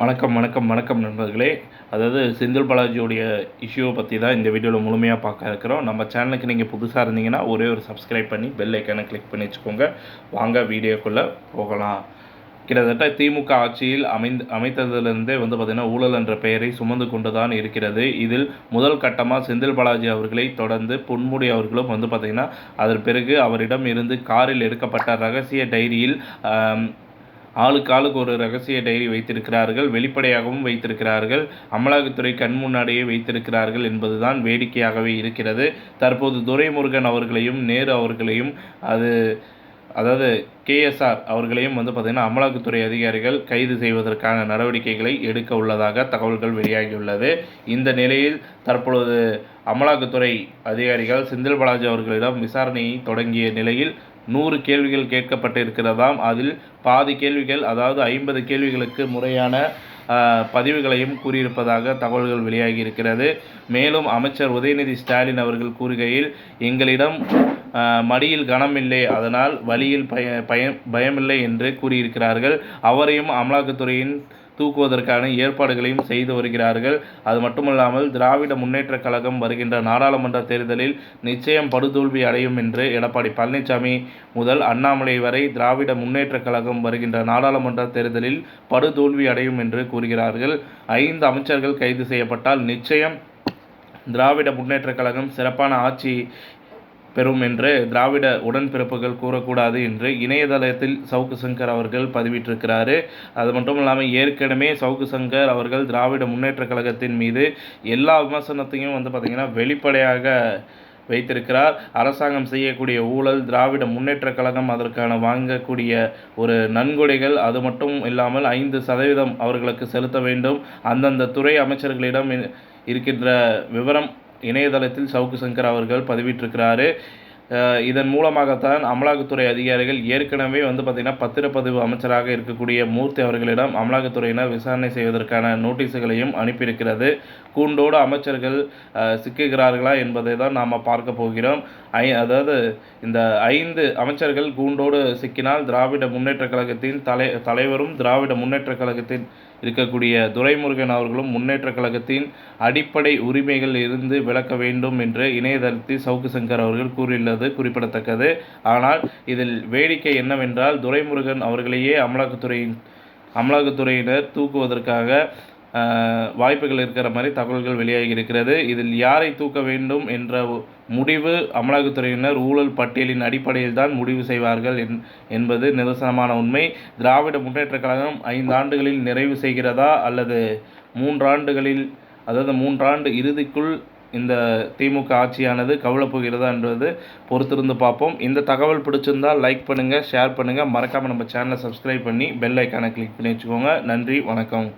வணக்கம் வணக்கம் வணக்கம் நண்பர்களே. அதாவது செந்தில் பாலாஜியோடைய இஷ்யூவை பற்றி தான் இந்த வீடியோவில் முழுமையாக பார்க்க இருக்கிறோம். நம்ம சேனலுக்கு நீங்கள் புதுசாக இருந்தீங்கன்னா ஒரே ஒரு சப்ஸ்கிரைப் பண்ணி பெல் ஐக்கானை கிளிக் பண்ணி வச்சுக்கோங்க. வாங்க வீடியோக்குள்ளே போகலாம். கிட்டத்தட்ட திமுக ஆட்சியில் அமைந்து அமைத்ததிலிருந்தே வந்து பார்த்திங்கன்னா ஊழல் என்ற பெயரை சுமந்து கொண்டு தான் இருக்கிறது. இதில் முதல் கட்டமாக செந்தில் பாலாஜி அவர்களை தொடர்ந்து பொன்முடி அவர்களும் வந்து பார்த்திங்கன்னா அதன் பிறகு அவரிடம் இருந்து காரில் எடுக்கப்பட்ட ரகசிய டைரியில் ஆளுக்கு ஆளுக்கு ஒரு ரகசிய டைரி வைத்திருக்கிறார்கள் வெளிப்படையாகவும் வைத்திருக்கிறார்கள் அமலாக்கத்துறை கண் முன்னாடியே வைத்திருக்கிறார்கள் என்பதுதான் வேடிக்கையாகவே இருக்கிறது. தற்போது துரைமுருகன் அவர்களையும் நேரு அவர்களையும் அது அதாவது கேஎஸ்ஆர் அவர்களையும் வந்து பார்த்திங்கன்னா அமலாக்கத்துறை அதிகாரிகள் கைது செய்வதற்கான நடவடிக்கைகளை எடுக்க உள்ளதாக தகவல்கள் வெளியாகியுள்ளது. இந்த நிலையில் தற்பொழுது அமலாக்கத்துறை அதிகாரிகள் செந்தில் பாலாஜி அவர்களிடம் விசாரணையை தொடங்கிய நிலையில் நூறு கேள்விகள் கேட்கப்பட்டிருக்கிறதாம். அதில் பாதி கேள்விகள் அதாவது ஐம்பது கேள்விகளுக்கு முறையான பதிவுகளையும் கூறியிருப்பதாக தகவல்கள் வெளியாகி இருக்கிறது மேலும் அமைச்சர் உதயநிதி ஸ்டாலின் அவர்கள் கூறுகையில் எங்களிடம் மடியில் கனமில்லை. அதனால் வழியில் பய பயம் பயமில்லை என்று கூறியிருக்கிறார்கள். அவரையும் அமலாக்கத்துறையின் தூக்குவதற்கான ஏற்பாடுகளையும் செய்து வருகிறார்கள். அது மட்டுமல்லாமல் திராவிட முன்னேற்ற கழகம் வருகின்ற நாடாளுமன்ற தேர்தலில் நிச்சயம் படுதோல்வி அடையும் என்று எடப்பாடி பழனிசாமி முதல் அண்ணாமலை வரை திராவிட முன்னேற்றக் கழகம் வருகின்ற நாடாளுமன்ற தேர்தலில் படுதோல்வி அடையும் என்று கூறுகிறார்கள். ஐந்து அமைச்சர்கள் கைது செய்யப்பட்டால் நிச்சயம் திராவிட முன்னேற்றக் கழகம் சிறப்பான ஆட்சி பெறும் என்று திராவிட உடன்பிறப்புகள் கூறக்கூடாது என்று இணையதளத்தில் சவுக்கு சங்கர் அவர்கள் பதிவிட்டிருக்கிறாரு. அது மட்டும் இல்லாமல் ஏற்கனவே சவுக்கு சங்கர் அவர்கள் திராவிட முன்னேற்ற கழகத்தின் மீது எல்லா விமர்சனத்தையும் வந்து பார்த்திங்கன்னா வெளிப்படையாக வைத்திருக்கிறார். அரசாங்கம் செய்யக்கூடிய ஊழல் திராவிட முன்னேற்ற கழகம் அதற்கான வாங்கக்கூடிய ஒரு நன்கொடைகள் அது மட்டும் இல்லாமல் ஐந்து சதவீதம் அவர்களுக்கு செலுத்த வேண்டும். அந்தந்த துறை அமைச்சர்களிடம் இருக்கின்ற விவரம் இணையதளத்தில் சவுக்கு சங்கர் அவர்கள் பதிவிட்டிருக்கிறாரு. இதன் மூலமாகத்தான் அமலாக்கத்துறை அதிகாரிகள் ஏற்கனவே வந்து பார்த்திங்கன்னா பத்திரப்பதிவு அமைச்சராக இருக்கக்கூடிய மூர்த்தி அவர்களிடம் அமலாக்கத்துறையினர் விசாரணை செய்வதற்கான நோட்டீஸுகளையும் அனுப்பியிருக்கிறது. கூண்டோடு அமைச்சர்கள் சிக்குகிறார்களா என்பதை தான் நாம் பார்க்க போகிறோம். ஐ அதாவது இந்த ஐந்து அமைச்சர்கள் கூண்டோடு சிக்கினால் திராவிட முன்னேற்றக் கழகத்தின் தலை தலைவரும் திராவிட முன்னேற்றக் கழகத்தின் இருக்கக்கூடிய துரைமுருகன் அவர்களும் முன்னேற்றக் கழகத்தின் அடிப்படை உரிமைகள் இருந்து விலக்க வேண்டும் என்று இணையதளத்தில் சவுக்கு சங்கர் அவர்கள் கூறியுள்ளது. குறிப்பிடத்தக்கது ஆனால் இதில் வேடிக்கை என்னவென்றால் துரைமுருகன் அவர்களையே அமலாக்கத்துறையின் அமலாக்கத்துறையினர் தூக்குவதற்காக வாய்ப்புகள் இருக்கிற மாதிரி தகவல்கள் வெளியாகி இருக்கிறது. இதில் யாரை தூக்க வேண்டும் என்ற முடிவு அமலாக்கத்துறையினர் ஊழல் பட்டியலின் அடிப்படையில் தான் முடிவு செய்வார்கள் என்- என்பது நிதர்சனமான உண்மை. திராவிட முன்னேற்ற கழகம் ஐந்து ஆண்டுகளில் நிறைவு செய்கிறதா? அல்லது மூன்றாண்டுகளில் அதாவது மூன்றாண்டு இறுதிக்குள் இந்த திமுக ஆட்சியானது கவலப் போகிறதா என்பது பொறுத்திருந்து பார்ப்போம். இந்த தகவல் பிடிச்சிருந்தால் லைக் பண்ணுங்கள் ஷேர் பண்ணுங்கள் மறக்காமல் நம்ம சேனலை சப்ஸ்கிரைப் பண்ணி பெல் ஐக்கானை கிளிக் பண்ணி வச்சுக்கோங்க. நன்றி வணக்கம்.